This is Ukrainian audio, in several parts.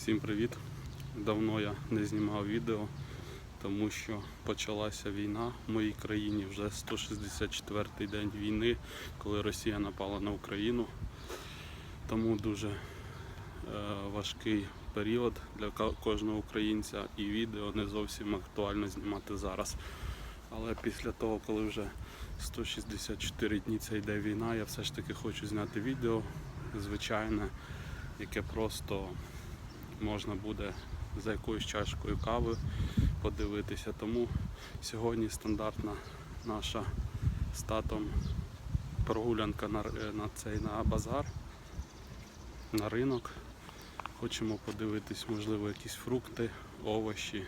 Всім привіт! Давно я не знімав відео, тому що почалася війна в моїй країні вже 164-й день війни, коли Росія напала на Україну. Тому дуже е, важкий період для кожного українця і відео не зовсім актуально знімати зараз. Але після того, коли вже 164 дні це йде війна, я все ж таки хочу зняти відео звичайне, яке просто можна буде за якоюсь чашкою кави подивитися. Тому сьогодні стандартна наша з татом прогулянка на, е, на цей на базар, на ринок. Хочемо подивитись, можливо, якісь фрукти, овочі.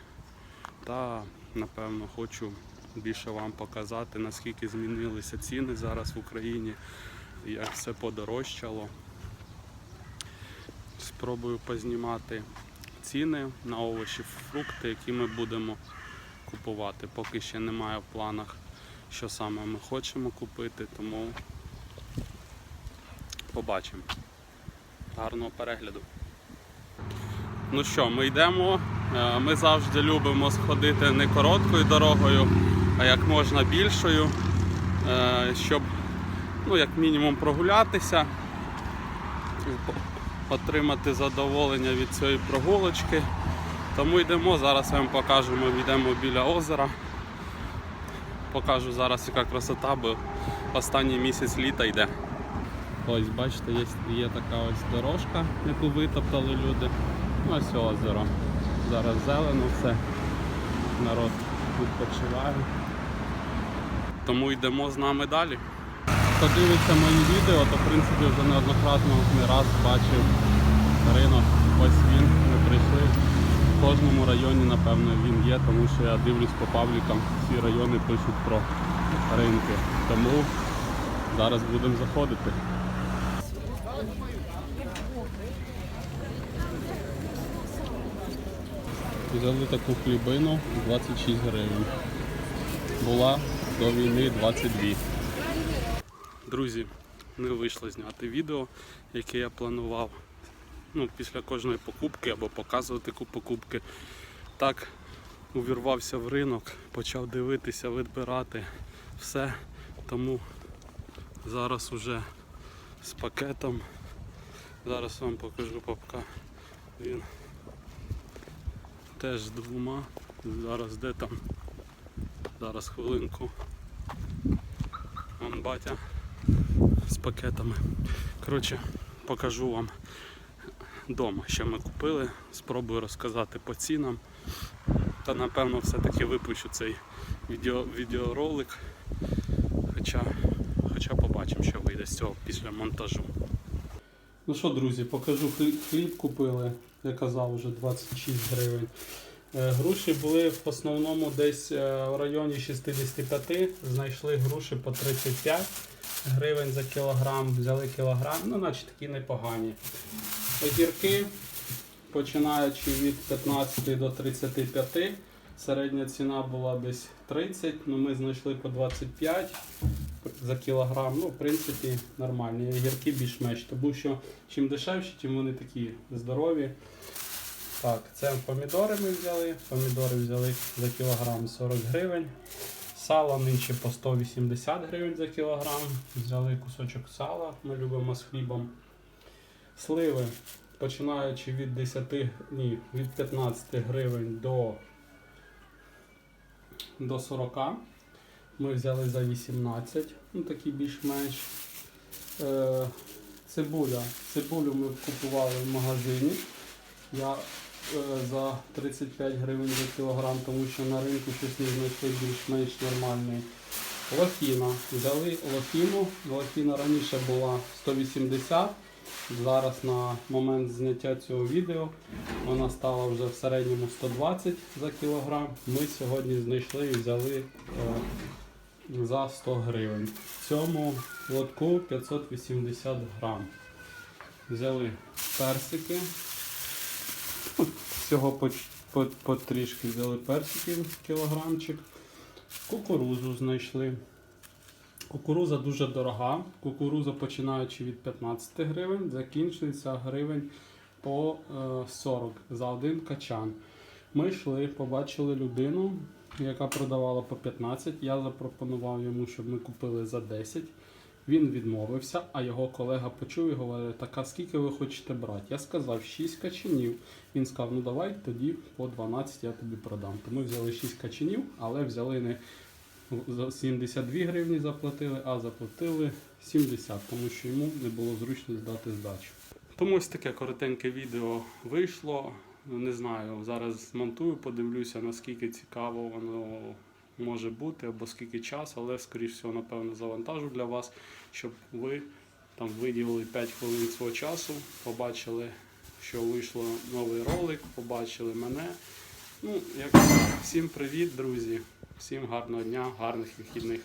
Та напевно хочу більше вам показати, наскільки змінилися ціни зараз в Україні, як все подорожчало. Спробую познімати ціни на овочі, фрукти, які ми будемо купувати. Поки ще немає в планах, що саме ми хочемо купити, тому побачимо. Гарного перегляду. Ну що, ми йдемо. Е, Ми завжди любимо сходити не короткою дорогою, а як можна більшою, е, щоб ну, як мінімум прогулятися, отримати задоволення від цієї прогулочки. Тому йдемо, зараз я вам покажу, ми йдемо біля озера. Покажу зараз, яка красота, бо останній місяць літа йде. Ось бачите, є, є така ось дорожка, яку витоптали люди. Ось озеро. Зараз зелено все. Народ відпочиває. Тому йдемо з нами далі. Хто дивиться мої відео, то в принципі вже неоднократно не раз бачив ринок. Ось він, ми прийшли. В кожному районі, напевно, він є, тому що я дивлюсь по паблікам, всі райони пишуть про ринки. Тому зараз будемо заходити. Взяли таку хлібину 26 гривень. Була до війни 22. Друзі, не вийшло зняти відео, яке я планував. Ну, після кожної покупки або показувати покупки. Так увірвався в ринок, почав дивитися, відбирати все. Тому зараз уже з пакетом. Зараз вам покажу папка. Він теж з двома. Зараз де там? Зараз хвилинку. Вон батя з пакетами. Коротше, покажу вам вдома, що ми купили. Спробую розказати по цінам. Та напевно все-таки випущу цей відео, відеоролик. Хоча, хоча побачимо, що вийде з цього після монтажу. Ну що, друзі, покажу хліб купили, я казав, вже 26 гривень. Е, Груші були в основному десь е, в районі 65, знайшли груші по 35 гривень за кілограм, взяли кілограм, ну наче такі непогані. Огірки, починаючи від 15 до 35, середня ціна була десь 30, ну ми знайшли по 25 за кілограм. Ну, в принципі, нормальні. Огірки більш-менш, тому що чим дешевші, тим вони такі здорові. Так, це помідори ми взяли. Помідори взяли за кілограм 40 гривень. Сало нинче по 180 гривень за кілограм. Взяли кусочок сала, ми любимо з хлібом. Сливи, починаючи від 10, ні, від 15 гривень до, до 40. Ми взяли за 18, ну такі більш-менш. Е, цибуля. Цибулю ми купували в магазині. Я за 35 гривень за кілограм, тому що на ринку щось не знайшли більш-менш нормальний. Лохіна. Взяли лохіну. Лохіна раніше була 180. Зараз на момент зняття цього відео вона стала вже в середньому 120 за кілограм. Ми сьогодні знайшли і взяли е, за 100 гривень. В цьому лотку 580 грам. Взяли персики. Всього по, по, по трішки взяли персиків кілограмчик. Кукурузу знайшли. Кукуруза дуже дорога. Кукуруза починаючи від 15 гривень, закінчується гривень по е, 40 за один качан. Ми йшли, побачили людину, яка продавала по 15. Я запропонував йому, щоб ми купили за 10. Він відмовився, а його колега почув і говорить, так а скільки ви хочете брати? Я сказав 6 качанів. Він сказав, ну давай тоді по 12 я тобі продам. То ми взяли 6 качанів, але взяли не за 72 гривні заплатили, а заплатили 70, тому що йому не було зручно здати здачу. Тому ось таке коротеньке відео вийшло. Не знаю, зараз змонтую, подивлюся, наскільки цікаво воно може бути, або скільки часу, але скоріш всього, напевно, завантажу для вас, щоб ви там виділили 5 хвилин свого часу, побачили, що вийшло новий ролик, побачили мене. Ну, як всім привіт, друзі, всім гарного дня, гарних вихідних.